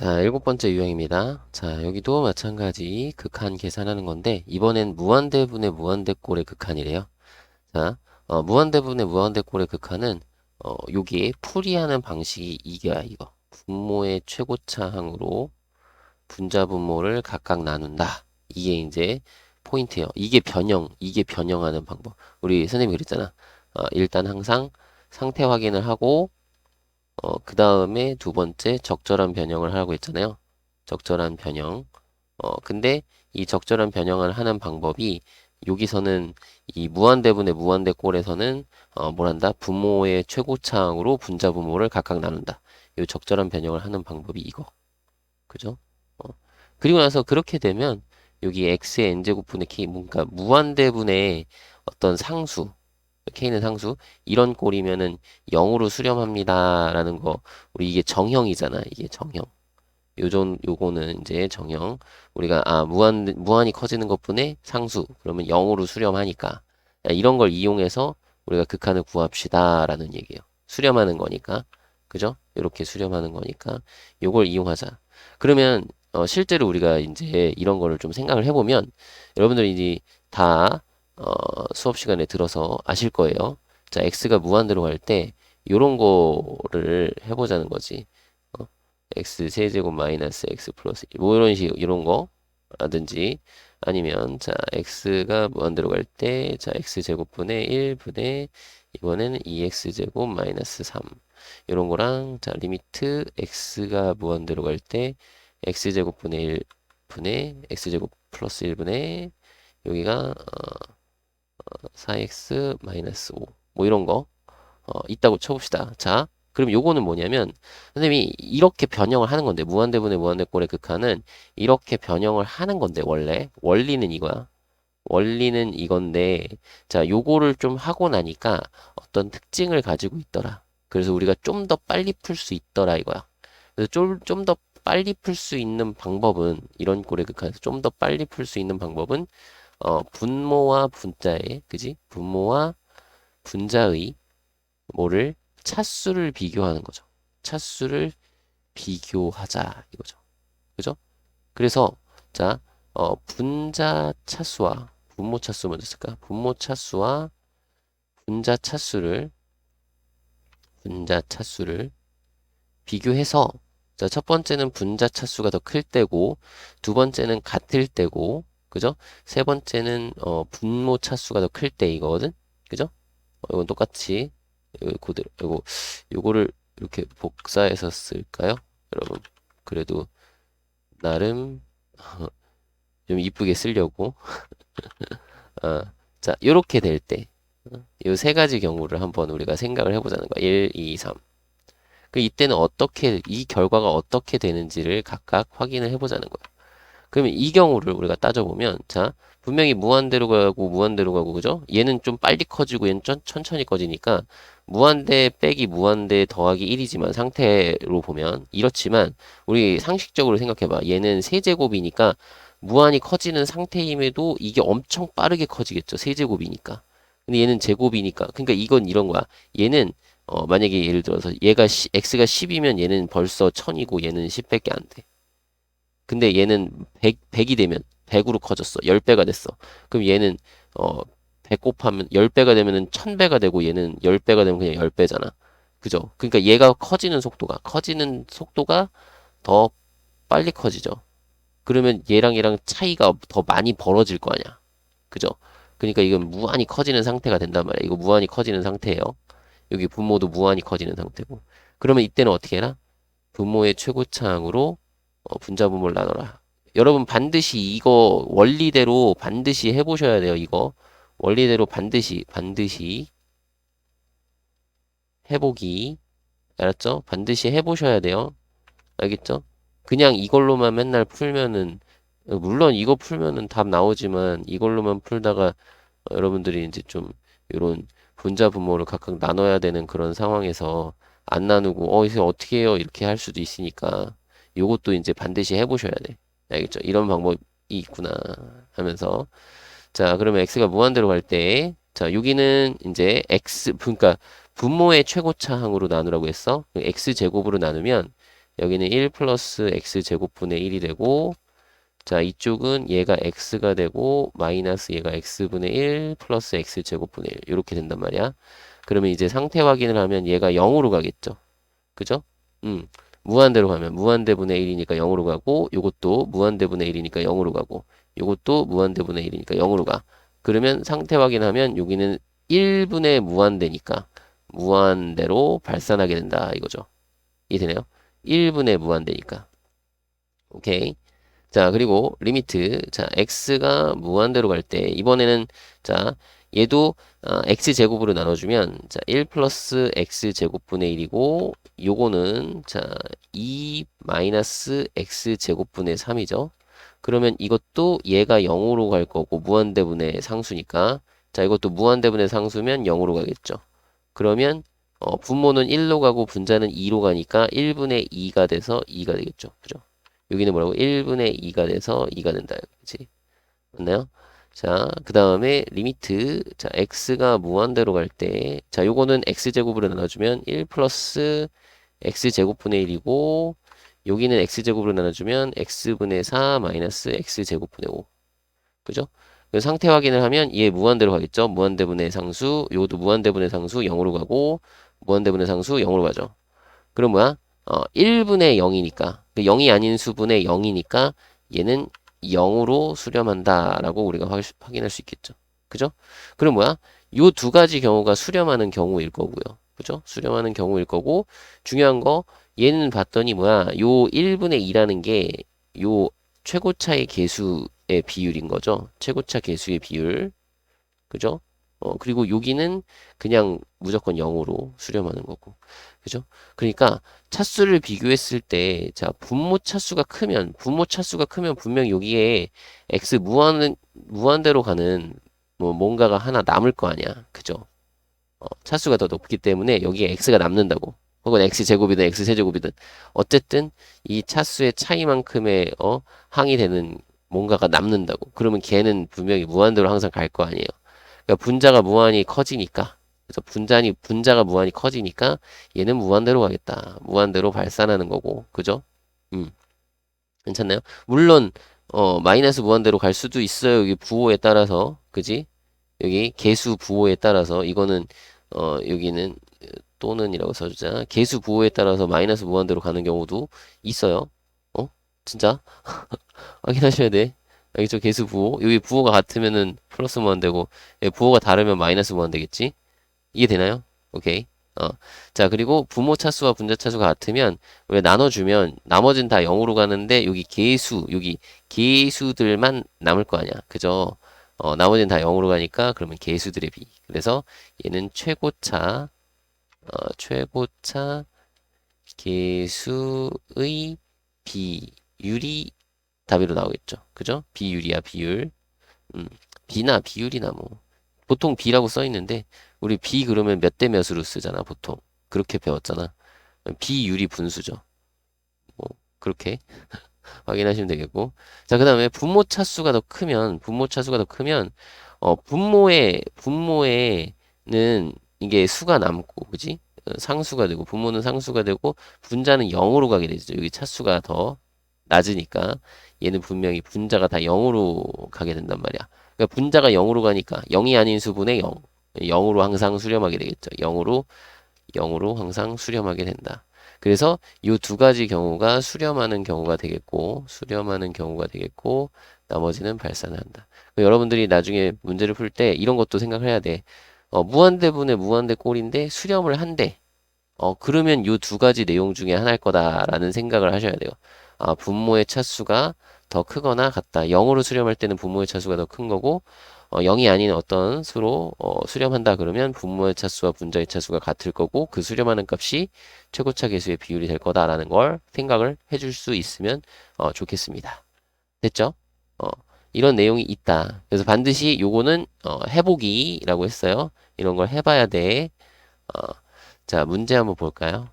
자, 일곱 번째 유형입니다. 자, 여기도 마찬가지 극한 계산하는 건데, 이번엔 무한대분의 무한대꼴의 극한이래요. 자, 어, 무한대분의 무한대꼴의 극한은, 어, 여기에 풀이하는 방식이 이게야, 이거. 분모의 최고차항으로 분자 분모를 각각 나눈다. 이게 이제 포인트예요. 이게 변형, 이게 변형하는 방법. 우리 선생님이 그랬잖아. 어, 일단 항상 상태 확인을 하고, 어, 그 다음에 두 번째 적절한 변형을 하고 있잖아요. 적절한 변형. 어, 근데 이 적절한 변형을 하는 방법이 여기서는 이 무한대분의 무한대꼴에서는 어, 뭘한다? 분모의 최고차항으로 분자 분모를 각각 나눈다. 이 적절한 변형을 하는 방법이 이거. 그죠? 어. 그리고 나서 그렇게 되면 여기 x의 n제곱분의 k 뭔가 무한대분의 어떤 상수 k는 상수 이런 꼴이면은 0으로 수렴합니다 라는 거 우리 이게 정형이잖아 이게 정형. 요전 요거는 이제 정형. 우리가 아 무한 무한히 커지는 것분의 상수 그러면 0으로 수렴하니까. 이런 걸 이용해서 우리가 극한을 구합시다 라는 얘기예요. 수렴하는 거니까. 그죠? 이렇게 수렴하는 거니까. 요걸 이용하자. 그러면 어, 실제로 우리가 이제 이런 거를 좀 생각을 해보면 여러분들이 이제 다 어, 수업 시간에 들어서 아실 거예요. 자, x가 무한대로 갈때 요런 거를 해보자는 거지. 어? x 세제곱 마이너스 x 플러스 1. 뭐 이런 식 이런 거 라든지 아니면 자 x가 무한대로 갈 때 자 x 제곱분의 1분의 이번에는 2x 제곱 마이너스 3 이런 거랑 자 리미트 x가 무한대로 갈 때 x 제곱분의 1 분의 x 제곱 플러스 1분의 여기가 어, 4x 마이너스 5. 뭐 이런 거 어, 있다고 쳐봅시다. 자, 그럼 요거는 뭐냐면 선생님이 이렇게 변형을 하는 건데 무한대분의 무한대꼴의 극한은 이렇게 변형을 하는 건데 원래 원리는 이거야. 원리는 이건데 자 요거를 좀 하고 나니까 어떤 특징을 가지고 있더라. 그래서 우리가 좀 더 빨리 풀 수 있더라 이거야. 그래서 좀더 빨리 풀 수 있는 방법은 이런 꼴의 극한에서 좀 더 빨리 풀 수 있는 방법은 어, 분모와 분자의, 그지? 분모와 분자의 뭐를 차수를 비교하는 거죠. 차수를 비교하자 이거죠. 그죠? 그래서 자, 어, 분자 차수와 분모 차수 먼저 쓸까? 분모 차수와 분자 차수를 분자 차수를 비교해서 자, 첫 번째는 분자 차수가 더 클 때고 두 번째는 같을 때고 그죠? 세 번째는 어, 분모 차수가 더 클 때 이거거든. 그죠? 어, 이건 똑같이 그대로 이거 요거를 이렇게 복사해서 쓸까요? 여러분 그래도 나름 좀 이쁘게 쓰려고 어, 자 요렇게 될 때 요 세 가지 경우를 한번 우리가 생각을 해보자는 거야 1, 2, 3. 그 이때는 어떻게 이 결과가 어떻게 되는지를 각각 확인을 해보자는 거야. 그러면 이 경우를 우리가 따져보면 자 분명히 무한대로 가고 무한대로 가고 그죠? 얘는 좀 빨리 커지고 얘는 천, 천천히 커지니까 무한대 빼기 무한대 더하기 1이지만 상태로 보면 이렇지만 우리 상식적으로 생각해봐. 얘는 세제곱이니까 무한히 커지는 상태임에도 이게 엄청 빠르게 커지겠죠 세제곱이니까. 근데 얘는 제곱이니까. 그러니까 이건 이런 거야. 얘는 어 만약에 예를 들어서 얘가 시, x가 10이면 얘는 벌써 1000이고 얘는 10밖에 안돼 근데 얘는 100, 100이 되면 100으로 커졌어. 10배가 됐어. 그럼 얘는 어, 100 곱하면 10배가 되면은 1000배가 되고 얘는 10배가 되면 그냥 10배잖아. 그죠? 그러니까 얘가 커지는 속도가 커지는 속도가 더 빨리 커지죠. 그러면 얘랑 얘랑 차이가 더 많이 벌어질 거 아니야. 그죠? 그러니까 이건 무한히 커지는 상태가 된단 말이야. 이거 무한히 커지는 상태예요. 여기 분모도 무한히 커지는 상태고. 그러면 이때는 어떻게 해라? 분모의 최고차항으로 어, 분자분모를 나눠라. 여러분 반드시 이거 원리대로 반드시 해보셔야 돼요. 이거 원리대로 반드시 반드시 해보기 알았죠? 반드시 해보셔야 돼요. 알겠죠? 그냥 이걸로만 맨날 풀면은 물론 이거 풀면은 답 나오지만 이걸로만 풀다가 여러분들이 이제 좀 이런 분자 분모를 각각 나눠야 되는 그런 상황에서 안 나누고 어 이제 어떻게 해요 이렇게 할 수도 있으니까 요것도 이제 반드시 해보셔야 돼. 알겠죠? 이런 방법이 있구나 하면서 자 그러면 x가 무한대로 갈 때 자 여기는 이제 x 그러니까 분모의 최고차항으로 나누라고 했어. x 제곱으로 나누면 여기는 1 플러스 x 제곱분의 1이 되고 자 이쪽은 얘가 x가 되고 마이너스 얘가 x분의 1 플러스 x 제곱분의 1 이렇게 된단 말이야. 그러면 이제 상태 확인을 하면 얘가 0으로 가겠죠. 그죠? 음. 무한대로 가면 무한대분의 1이니까 0으로 가고 요것도 무한대분의 1이니까 0으로 가고 요것도 무한대분의 1이니까 0으로 가. 그러면 상태 확인하면 여기는 1분의 무한대니까 무한대로 발산하게 된다 이거죠. 이해되나요? 1분의 무한대니까. 오케이. 자, 그리고 리미트. 자, x가 무한대로 갈 때 이번에는 자, 얘도 어, x 제곱으로 나눠주면 자, 1 플러스 x 제곱분의 1이고 요거는 자, 2 마이너스 x 제곱분의 3이죠. 그러면 이것도 얘가 0으로 갈 거고 무한대분의 상수니까 자, 이것도 무한대분의 상수면 0으로 가겠죠. 그러면 어, 분모는 1로 가고 분자는 2로 가니까 1분의 2가 돼서 2가 되겠죠. 그죠? 여기는 뭐라고? 1분의 2가 돼서 2가 된다. 그치? 맞나요? 자, 그 다음에 리미트. 자, x가 무한대로 갈 때, 자, 요거는 x제곱으로 나눠주면 1 플러스 x제곱분의 1이고, 여기는 x제곱으로 나눠주면 x분의 4 마이너스 x제곱분의 5. 그죠? 그 상태 확인을 하면 얘 무한대로 가겠죠? 무한대분의 상수, 요것도 무한대분의 상수 0으로 가고, 무한대분의 상수 0으로 가죠. 그럼 뭐야? 어, 1분의 0이니까, 0이 아닌 수분의 0이니까 얘는 0으로 수렴한다라고 우리가 확, 확인할 수 있겠죠. 그죠? 그럼 뭐야? 요 두 가지 경우가 수렴하는 경우일 거고요. 그죠? 수렴하는 경우일 거고, 중요한 거, 얘는 봤더니 뭐야? 요 1분의 2라는 게 요 최고차의 개수의 비율인 거죠. 최고차 개수의 비율. 그죠? 어, 그리고 여기는 그냥 무조건 0으로 수렴하는 거고. 그죠? 그러니까 차수를 비교했을 때, 자, 분모 차수가 크면, 분모 차수가 크면 분명 여기에 x 무한, 무한대로 가는 뭐 뭔가가 하나 남을 거 아니야. 그죠? 어, 차수가 더 높기 때문에 여기에 x가 남는다고. 혹은 x 제곱이든 x 세제곱이든 어쨌든 이 차수의 차이만큼의 어, 항이 되는 뭔가가 남는다고. 그러면 걔는 분명히 무한대로 항상 갈 거 아니에요. 그러니까 분자가 무한히 커지니까 그래서 분자니 분자가 무한히 커지니까 얘는 무한대로 가겠다. 무한대로 발산하는 거고, 그죠? 음, 괜찮나요? 물론 어 마이너스 무한대로 갈 수도 있어요. 여기 부호에 따라서, 그지? 여기 개수 부호에 따라서 이거는 어 여기는 또는이라고 써주자. 개수 부호에 따라서 마이너스 무한대로 가는 경우도 있어요. 어? 진짜? 확인하셔야 돼. 여기 저 개수 부호. 여기 부호가 같으면은 플러스 무한대고, 부호가 다르면 마이너스 무한대겠지? 이해되나요? 오케이. 어. 자, 그리고 부모 차수와 분자 차수가 같으면, 왜 나눠주면, 나머지는 다 0으로 가는데, 여기 개수, 여기 개수들만 남을 거 아니야. 그죠? 어, 나머지는 다 0으로 가니까, 그러면 개수들의 비. 그래서 얘는 최고차, 어, 최고차 개수의 비율이 답으로 나오겠죠. 그죠? 비율이야, 비율. 음, 비나 비율이나 뭐. 보통 비라고 써 있는데, 우리 비 그러면 몇 대 몇으로 쓰잖아, 보통. 그렇게 배웠잖아. 비율이 분수죠. 뭐, 그렇게 확인하시면 되겠고. 자, 그 다음에 분모 차수가 더 크면, 분모 차수가 더 크면, 어, 분모에, 분모에는 이게 수가 남고, 그지? 어, 상수가 되고, 분모는 상수가 되고, 분자는 0으로 가게 되죠. 여기 차수가 더 낮으니까, 얘는 분명히 분자가 다 0으로 가게 된단 말이야. 그러니까 분자가 0으로 가니까, 0이 아닌 수분의 0. 0으로 항상 수렴하게 되겠죠. 0으로 0으로 항상 수렴하게 된다. 그래서 이 두 가지 경우가 수렴하는 경우가 되겠고 수렴하는 경우가 되겠고 나머지는 발산을 한다. 여러분들이 나중에 문제를 풀 때 이런 것도 생각을 해야 돼. 어, 무한대분의 무한대 꼴인데 수렴을 한대. 어, 그러면 이 두 가지 내용 중에 하나일 거다라는 생각을 하셔야 돼요. 아, 분모의 차수가 더 크거나 같다. 0으로 수렴할 때는 분모의 차수가 더 큰 거고 어, 0이 아닌 어떤 수로 어, 수렴한다 그러면 분모의 차수와 분자의 차수가 같을 거고 그 수렴하는 값이 최고차 계수의 비율이 될 거다라는 걸 생각을 해줄 수 있으면 어, 좋겠습니다. 됐죠? 어, 이런 내용이 있다. 그래서 반드시 요거는 어, 해보기라고 했어요. 이런 걸 해봐야 돼. 어, 자, 문제 한번 볼까요?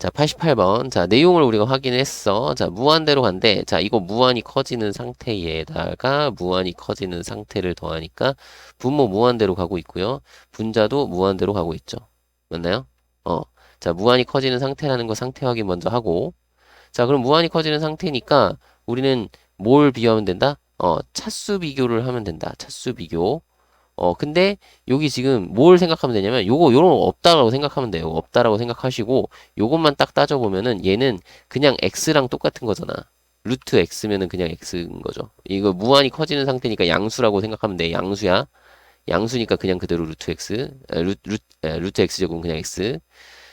자, 88번. 자, 내용을 우리가 확인했어. 자, 무한대로 간대. 자, 이거 무한이 커지는 상태에다가 무한이 커지는 상태를 더하니까 분모 무한대로 가고 있고요. 분자도 무한대로 가고 있죠. 맞나요? 어. 자, 무한히 커지는 상태라는 거 상태 확인 먼저 하고. 자, 그럼 무한히 커지는 상태니까 우리는 뭘 비교하면 된다? 어, 차수 비교를 하면 된다. 차수 비교. 어, 근데 여기 지금 뭘 생각하면 되냐면 요거 요런 거 없다라고 생각하면 돼요. 없다라고 생각하시고 요것만 딱 따져보면은 얘는 그냥 x랑 똑같은 거잖아. 루트 x면은 그냥 x인 거죠. 이거 무한히 커지는 상태니까 양수라고 생각하면 돼. 양수야. 양수니까 그냥 그대로 루트 x, 에, 루, 루트 x 제곱은 그냥 x.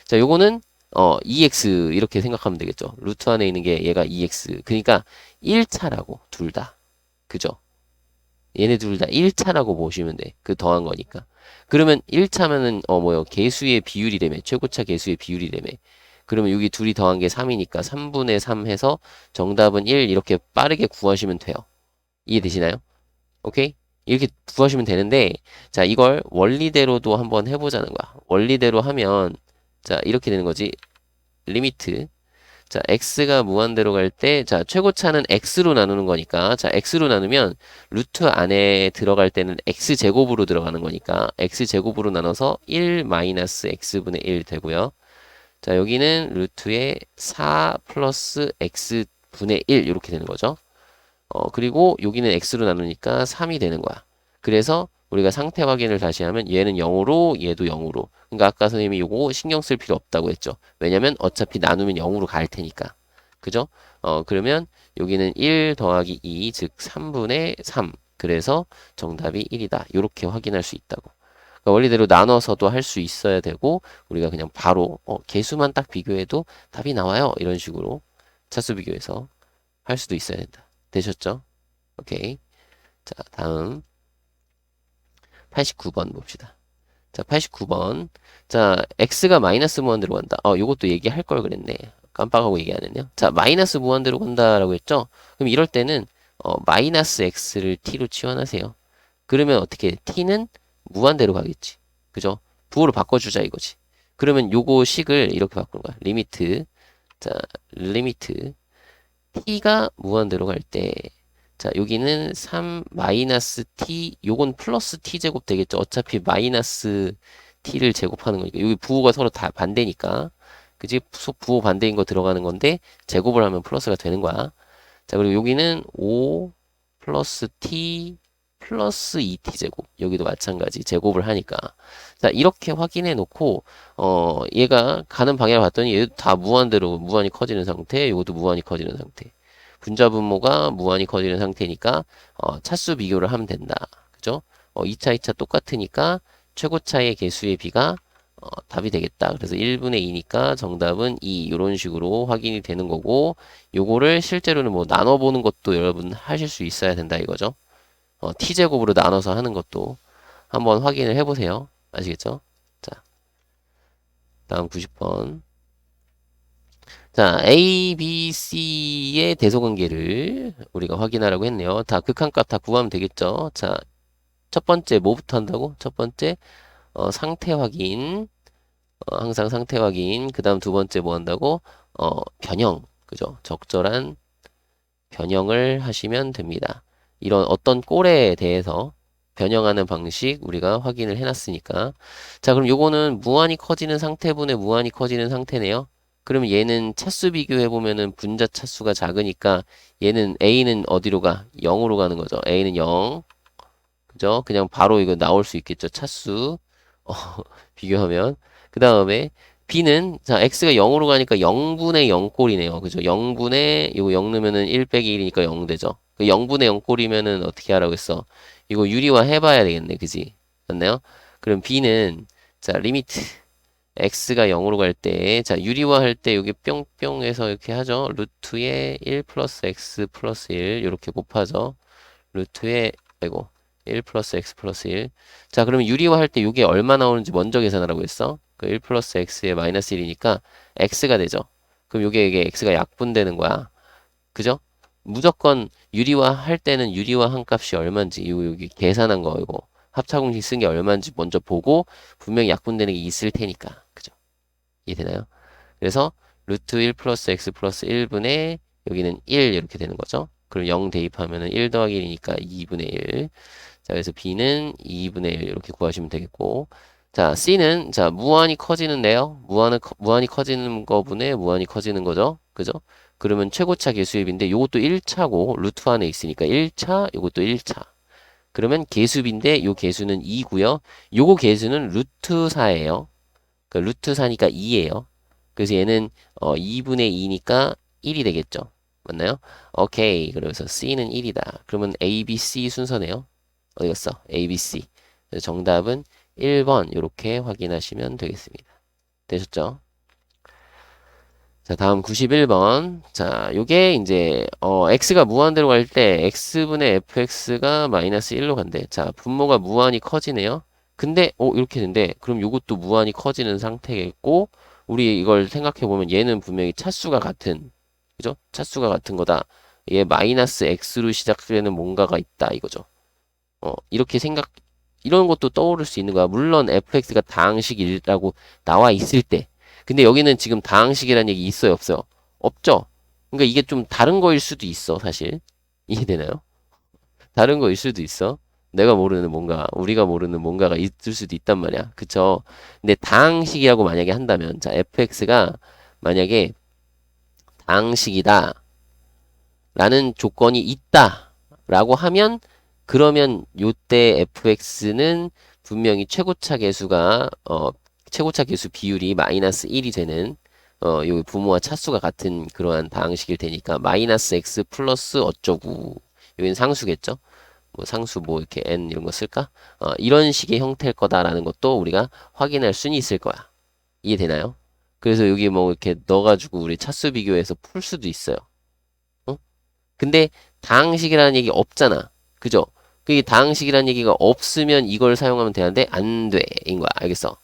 자, 요거는 어 2x 이렇게 생각하면 되겠죠. 루트 안에 있는 게 얘가 2x. 그러니까 1차라고 둘 다. 그죠? 얘네 둘 다 1차라고 보시면 돼. 그 더한 거니까. 그러면 1차면은 어 뭐요? 개수의 비율이래매. 최고차 개수의 비율이래매. 그러면 여기 둘이 더한 게 3이니까 3분의 3 해서 정답은 1 이렇게 빠르게 구하시면 돼요. 이해되시나요? 오케이? 이렇게 구하시면 되는데 자, 이걸 원리대로도 한번 해보자는 거야. 원리대로 하면 자, 이렇게 되는 거지. 리미트 자, x가 무한대로 갈 때, 자, 최고차는 x로 나누는 거니까, 자, x로 나누면 루트 안에 들어갈 때는 x제곱으로 들어가는 거니까, x제곱으로 나눠서 1 마이너스 x분의 1 되고요. 자, 여기는 루트의 4 플러스 x분의 1 이렇게 되는 거죠. 어, 그리고 여기는 x로 나누니까 3이 되는 거야. 그래서 우리가 상태 확인을 다시 하면 얘는 0으로 얘도 0으로 그러니까 아까 선생님이 요거 신경 쓸 필요 없다고 했죠. 왜냐면 어차피 나누면 0으로 갈 테니까. 그죠? 어 그러면 여기는 1 더하기 2 즉 3분의 3 그래서 정답이 1이다. 이렇게 확인할 수 있다고. 그러니까 원리대로 나눠서도 할 수 있어야 되고 우리가 그냥 바로 어, 개수만 딱 비교해도 답이 나와요. 이런 식으로 차수 비교해서 할 수도 있어야 된다. 되셨죠? 오케이. 자 다음. 89번 봅시다. 자, 89번. 자, x가 마이너스 무한대로 간다. 어, 요것도 얘기할 걸 그랬네. 깜빡하고 얘기 안 했네요. 자, 마이너스 무한대로 간다라고 했죠? 그럼 이럴 때는 어, 마이너스 x를 t로 치환하세요. 그러면 어떻게 t는 무한대로 가겠지. 그죠? 부호로 바꿔주자 이거지. 그러면 요거 식을 이렇게 바꾸는 거야. 리미트. 자, 리미트. t가 무한대로 갈 때 자, 여기는 3 마이너스 t, 요건 플러스 t 제곱 되겠죠. 어차피 마이너스 t를 제곱하는 거니까. 여기 부호가 서로 다 반대니까. 그지? 부호 반대인 거 들어가는 건데, 제곱을 하면 플러스가 되는 거야. 자, 그리고 여기는 5 플러스 t 플러스 2t 제곱. 여기도 마찬가지. 제곱을 하니까. 자, 이렇게 확인해 놓고, 어, 얘가 가는 방향을 봤더니 얘도 다 무한대로 무한히 커지는 상태, 이것도 무한히 커지는 상태. 분자 분모가 무한히 커지는 상태니까 어, 차수 비교를 하면 된다. 그죠? 어, 2차, 2차 똑같으니까 최고차의 개수의 비가 어, 답이 되겠다. 그래서 1분의 2니까 정답은 2 이런 식으로 확인이 되는 거고 요거를 실제로는 뭐 나눠보는 것도 여러분 하실 수 있어야 된다 이거죠. 어, t제곱으로 나눠서 하는 것도 한번 확인을 해보세요. 아시겠죠? 자, 다음 90번. 자, A, B, C의 대소관계를 우리가 확인하라고 했네요. 다 극한값 다 구하면 되겠죠. 자, 첫 번째 뭐부터 한다고? 첫 번째 어, 상태 확인. 어, 항상 상태 확인. 그 다음 두 번째 뭐 한다고? 어, 변형. 그죠? 적절한 변형을 하시면 됩니다. 이런 어떤 꼴에 대해서 변형하는 방식 우리가 확인을 해놨으니까. 자, 그럼 요거는 무한히 커지는 상태분의 무한히 커지는 상태네요. 그러면 얘는 차수 비교해 보면은 분자 차수가 작으니까 얘는 A는 어디로 가? 0으로 가는 거죠. A는 0. 그죠? 그냥 바로 이거 나올 수 있겠죠. 차수. 어, 비교하면. 그 다음에 B는 자 X가 0으로 가니까 0분의 0꼴이네요. 그죠? 0분의 이거 0 넣으면은 1 빼기 1이니까 0 되죠. 그 0분의 0꼴이면은 어떻게 하라고 했어? 이거 유리화 해봐야 되겠네. 그지? 맞나요? 그럼 B는 자 리미트 x가 0으로 갈 때, 자, 유리화 할 때 여기 뿅뿅 해서 이렇게 하죠. 루트에 1 플러스 x 플러스 1 이렇게 곱하죠. 루트에, 아이고, 1 플러스 x 플러스 1. 자, 그러면 유리화 할 때 이게 얼마 나오는지 먼저 계산하라고 했어. 그 1 플러스 x에 마이너스 1이니까 x가 되죠. 그럼 요게 이게 x가 약분되는 거야. 그죠? 무조건 유리화 할 때는 유리화 한 값이 얼마인지 요 여기 계산한 거 이거 합차 공식 쓴 게 얼마인지 먼저 보고 분명히 약분되는 게 있을 테니까? 이해되나요? 그래서 루트 1 플러스 x 플러스 1분의 여기는 1 이렇게 되는 거죠. 그럼 0 대입하면 은 1 더하기 1이니까 2분의 1. 자, 그래서 b는 2분의 1 이렇게 구하시면 되겠고. 자, 자, C는 자, 무한히 커지는데요. 무한은 커- 무한히 커지는 거분에 무한히 커지는 거죠. 그죠? 그러면 최고차 개수입인데 요것도 1차고 루트 안에 있으니까 1차, 요것도 1차. 그러면 개수비인데 요 개수는 2고요. 요거 개수는 루트 4예요. 그 루트 4니까 2예요. 그래서 얘는 어 2분의 2니까 1이 되겠죠. 맞나요? 오케이. 그래서 C는 1이다. 그러면 A, B, C 순서네요. 어디 갔어? A, B, C. 정답은 1번 이렇게 확인하시면 되겠습니다. 되셨죠? 자, 다음 91번. 자, 요게 이제 어 x가 무한대로 갈 때 x분의 fx가 마이너스 1로 간대. 자, 분모가 무한히 커지네요. 근데 어 이렇게 된대. 그럼 요것도 무한히 커지는 상태겠고 우리 이걸 생각해 보면 얘는 분명히 차수가 같은 그죠? 차수가 같은 거다. 얘 마이너스 x로 시작되는 뭔가가 있다 이거죠. 어, 이렇게 생각 이런 것도 떠오를 수 있는 거야. 물론 fx가 다항식이라고 나와 있을 때. 근데 여기는 지금 다항식이라는 얘기 있어요, 없어요? 없죠? 그러니까 이게 좀 다른 거일 수도 있어, 사실. 이해되나요? 다른 거일 수도 있어. 내가 모르는 뭔가, 우리가 모르는 뭔가가 있을 수도 있단 말이야. 그쵸? 근데 다항식이라고 만약에 한다면, 자, fx가 만약에 다항식이다. 라는 조건이 있다. 라고 하면, 그러면 요때 fx는 분명히 최고차 개수가 어 최고차 개수 비율이 마이너스 1이 되는 어 요 부모와 차수가 같은 그러한 다항식일 테니까 마이너스 x 플러스 어쩌고 여기는 상수겠죠? 뭐 상수 뭐 이렇게 n 이런 거 쓸까? 어 이런 식의 형태일 거다라는 것도 우리가 확인할 수는 있을 거야. 이해되나요? 그래서 여기 뭐 이렇게 넣어가지고 우리 차수 비교해서 풀 수도 있어요. 어? 근데 다항식이라는 얘기 없잖아. 그죠? 그게 다항식이라는 얘기가 없으면 이걸 사용하면 되는데 안 돼인 거야. 알겠어?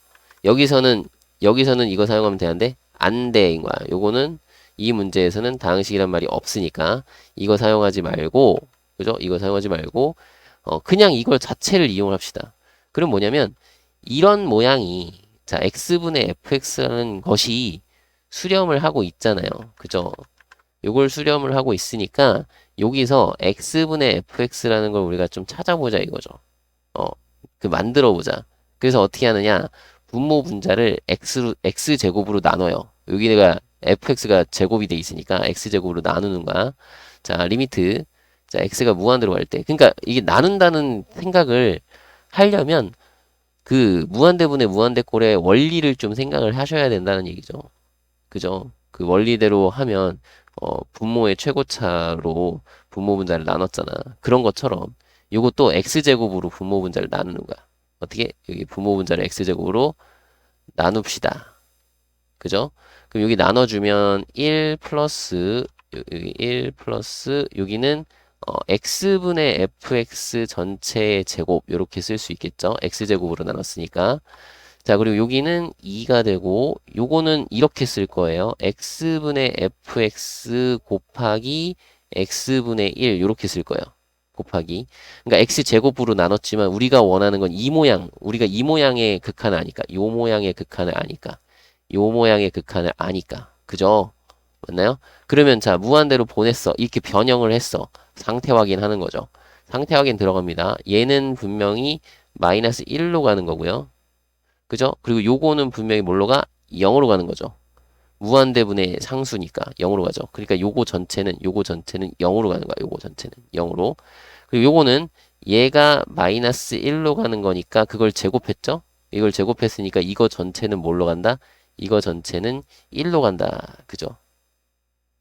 여기서는 여기서는 이거 사용하면 되는데 안 돼인 거야. 요거는 이 문제에서는 다항식이란 말이 없으니까 이거 사용하지 말고 그죠? 이거 사용하지 말고 어 그냥 이걸 자체를 이용합시다. 그럼 뭐냐면 이런 모양이 자 x분의 fx라는 것이 수렴을 하고 있잖아요. 그죠? 요걸 수렴을 하고 있으니까 여기서 x분의 fx라는 걸 우리가 좀 찾아보자 이거죠. 어, 그 만들어 보자. 그래서 어떻게 하느냐? 분모 분자를 x로 x 제곱으로 나눠요. 여기가 fx가 제곱이 돼 있으니까 x 제곱으로 나누는 거야. 자, 리미트. 자, x가 무한대로 갈 때. 그러니까 이게 나눈다는 생각을 하려면 그 무한대분의 무한대꼴의 원리를 좀 생각을 하셔야 된다는 얘기죠. 그죠? 그 원리대로 하면 어, 분모의 최고차로 분모 분자를 나눴잖아. 그런 것처럼 이것도 x제곱으로 분모 분자를 나누는 거야. 어떻게? 여기 분모 분자를 x제곱으로 나눕시다. 그죠? 그럼 여기 나눠주면 1 플러스 여기 1 플러스 여기는 어, x분의 fx 전체의 제곱 이렇게 쓸 수 있겠죠? x제곱으로 나눴으니까 자, 그리고 여기는 2가 되고, 요거는 이렇게 쓸 거예요. x분의 fx 곱하기 x분의 1, 이렇게 쓸 거예요. 곱하기. 그러니까 x제곱으로 나눴지만, 우리가 원하는 건 이 모양, 우리가 이 모양의 극한을 아니까, 요 모양의 극한을 아니까, 요 모양의 극한을 아니까. 그죠? 맞나요? 그러면 자, 무한대로 보냈어. 이렇게 변형을 했어. 상태 확인하는 거죠. 상태 확인 들어갑니다. 얘는 분명히 마이너스 1로 가는 거고요. 그죠? 그리고 요거는 분명히 뭘로 가? 0으로 가는 거죠. 무한대분의 상수니까 0으로 가죠. 그러니까 요거 전체는 요거 전체는 0으로 가는 거야. 요거 전체는 0으로. 그리고 요거는 얘가 마이너스 1로 가는 거니까 그걸 제곱했죠? 이걸 제곱했으니까 이거 전체는 뭘로 간다? 이거 전체는 1로 간다. 그죠?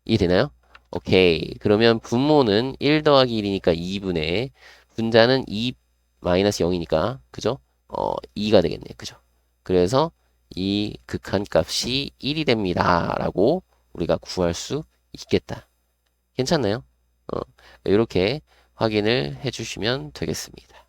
이해 되나요? 오케이. 그러면 분모는 1 더하기 1이니까 2분의 분자는 2 마이너스 0이니까 그죠? 어 2가 되겠네. 그죠? 그래서 이 극한값이 1이 됩니다. 라고 우리가 구할 수 있겠다. 괜찮나요? 어, 이렇게 확인을 해주시면 되겠습니다.